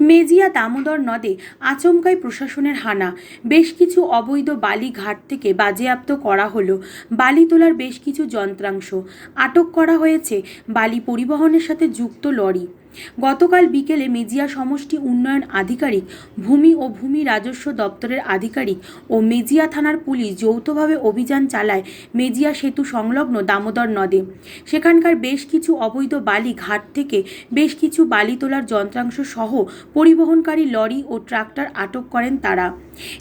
মেজিয়া দামোদর নদে আচমকায় প্রশাসনের হানা। বেশ কিছু অবৈধ বালি ঘাট থেকে বাজেয়াপ্ত করা হলো। বালি তোলার বেশ কিছু যন্ত্রাংশ। আটক করা হয়েছে বালি পরিবহনের সাথে যুক্ত লরি। গতকাল বিকেলে মেজিয়া সমষ্টি উন্নয়ন আধিকারিক ভূমি ও ভূমি রাজস্ব দপ্তরের আধিকারিক ও মেজিয়া থানার পুলিশ যৌথভাবে অভিযান চালায় মেজিয়া সেতু সংলগ্ন দামোদর নদে। সেখানকার বেশ কিছু অবৈধ বালি ঘাট থেকে বেশ কিছু বালি তোলার যন্ত্রাংশ সহ পরিবহনকারী লরি ও ট্রাক্টর আটক করেন তারা।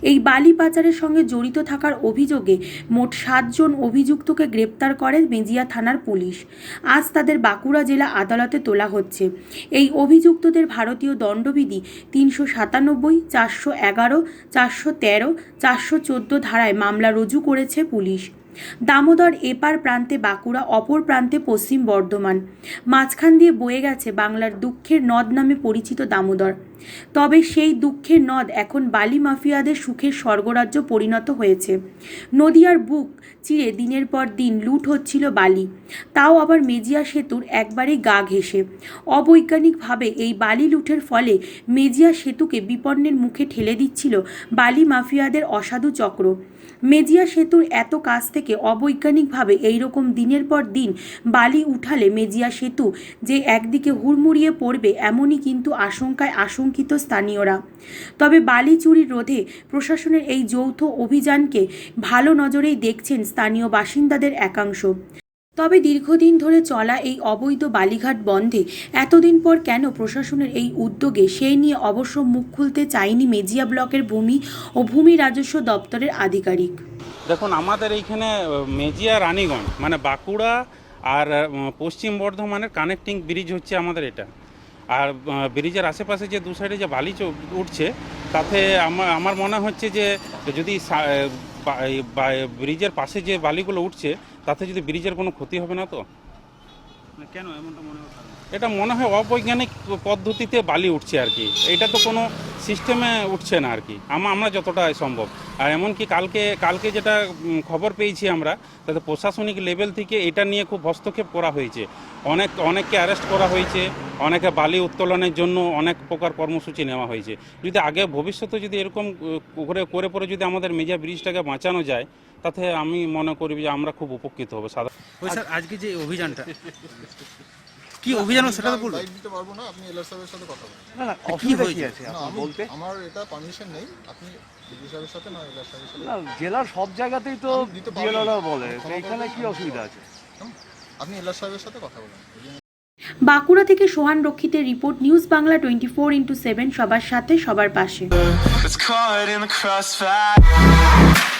এই বালি পাচারের সঙ্গে জড়িত থাকার অভিযোগে মোট সাতজন অভিযুক্তকে গ্রেপ্তার করে মেজিয়া থানার পুলিশ। আজ তাদের বাঁকুড়া জেলা আদালতে তোলা হচ্ছে। এই অভিযুক্তদের ভারতীয় দণ্ডবিধি তিনশো সাতানব্বই, চারশো এগারো, চারশো তেরো, চারশো চোদ্দ ধারায় মামলা রুজু করেছে পুলিশ। দামোদর এপার প্রান্তে বাঁকুড়া, অপর প্রান্তে পশ্চিম বর্ধমান। মাঝখান দিয়ে বয়ে গেছে বাংলার দুঃখের নদ নামে পরিচিত দামোদর। তবে সেই দুঃখের নদ এখন বালি মাফিয়াদের সুখের স্বর্গরাজ্য পরিণত হয়েছে। নদিয়ার বুক চিরে দিনের পর দিন লুট হচ্ছিল বালি। তাও আবার মেজিয়া সেতুর একবারেই গা ঘেঁষে। অবৈজ্ঞানিকভাবে এই বালি লুটের ফলে মেজিয়া সেতুকে বিপন্নের মুখে ঠেলে দিচ্ছিল বালি মাফিয়াদের অসাধু চক্র। মেজিয়া সেতুর এত কাছ থেকে অবৈজ্ঞানিকভাবে এইরকম দিনের পর দিন বালি উঠালে মেজিয়া সেতু যে একদিকে হুড়মুড়িয়ে পড়বে, এমনই কিন্তু আশঙ্কায় আশঙ্কিত স্থানীয়রা। তবে বালি চুরি রোধে প্রশাসনের এই যৌথ অভিযানকে ভালো নজরেই দেখছেন স্থানীয় বাসিন্দাদের একাংশ। তবে দীর্ঘদিন ধরে চলা এই অবৈধ বালিঘাট বন্ধে এতদিন পর কেন প্রশাসনের এই উদ্যোগে সেই নিয়ে অবশ্য মুখ খুলতে চায়নি মেজিয়া ব্লকের ভূমি ও ভূমি রাজস্ব দপ্তরের আধিকারিক। দেখুন, আমাদের এইখানে মেজিয়া রানীগঞ্জ মানে বাঁকুড়া আর পশ্চিম বর্ধমানের কানেক্টিং ব্রিজ হচ্ছে আমাদের এটা। আর ব্রিজের আশেপাশে যে দু সাইডে যে বালি উঠছে, তাতে আমার আমার মনে হচ্ছে যে যদি ব্রিজের পাশে যে বালিগুলো উঠছে, তাতে যদি ব্রিজের কোনো ক্ষতি হবে না তো? মানে কেন এমনটা মনে হচ্ছে? এটা মনে হয় অবৈজ্ঞানিক পদ্ধতিতে বালি উঠছে আর কি। এটা তো কোনো সিস্টেমে উঠছে না আর কি। আমা আমরা যতটা সম্ভব। আর এমনকি কালকে কালকে যেটা খবর পেয়েছি আমরা, তাতে প্রশাসনিক লেভেল থেকে এটা নিয়ে খুব হস্তক্ষেপ করা হয়েছে। অনেক, অনেককে অ্যারেস্ট করা হয়েছে, অনেকে বালি উত্তোলনের জন্য অনেক প্রকার কর্মসূচি নেওয়া হয়েছে। যদি আগে ভবিষ্যতে যদি এরকম করে করে পরে যদি আমাদের মেজা ব্রিজটাকে বাঁচানো যায়, তাতে আমি মনে করি যে আমরা খুব উপকৃত হব। সাধারণ আজকে যে অভিযানটা কি অভিযান সেটা তো বলুন দিতে পারব না আপনি এলআর সাহেবের সাথে কথা বলুন না না কি অসুবিধা কি হয়েছে? আছে না আপনার আমি বলতে আমার এটা পারমিশন নেই আপনি ডিপি সাহেবের সাথে না এলআর সাহেবের সাথে না জেলার সব জায়গাতেই তো আমি দিতে পারব। জেলারা বলে তো এখানে কি অসুবিধা আছে হুম? আপনি এলআর সাহেবের সাথে কথা বলুন বাঁকুড়া থেকে Sohan রক্ষিতের report news Bangla twenty four into seven সবার সাথে সবার পাশে It's caught in the crossfire.